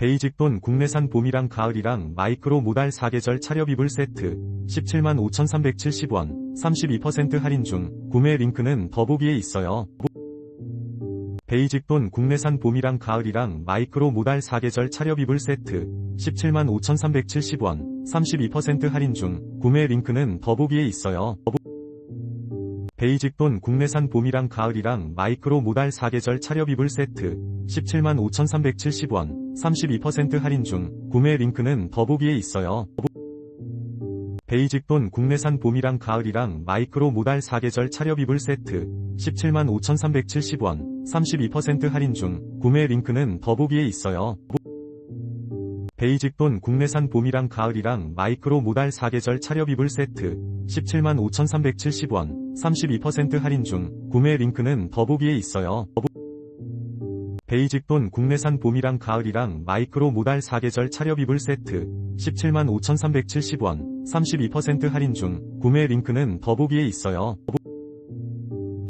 베이직돈 국내산 봄이랑 가을이랑 마이크로 모달 사계절 차렵 이불 세트 17만 5,370원 32% 할인 중 구매 링크는 더보기에 있어요. 베이직돈 국내산 봄이랑 가을이랑 마이크로 모달 사계절 차렵 이불 세트 17만 5,370원 32% 할인 중 구매 링크는 더보기에 있어요. 베이직돈 국내산 봄이랑 가을이랑 마이크로 모달 사계절 차렵 이불 세트 17만 5,370원 32% 할인 중 구매 링크는 더보기에 있어요. 베이직돈 국내산 봄이랑 가을이랑 마이크로 모달 사계절 차렵 이불 세트 17만 5,370원 32% 할인 중 구매 링크는 더보기에 있어요. 베이직돈 국내산 봄이랑 가을이랑 마이크로 모달 사계절 차렵 이불 세트 17만 5,370원 32% 할인 중 구매 링크는 더보기에 있어요. 베이직돈 국내산 봄이랑 가을이랑 마이크로 모달 사계절 차렵 이불 세트 17만 5,370원 32% 할인 중 구매 링크는 더보기에 있어요.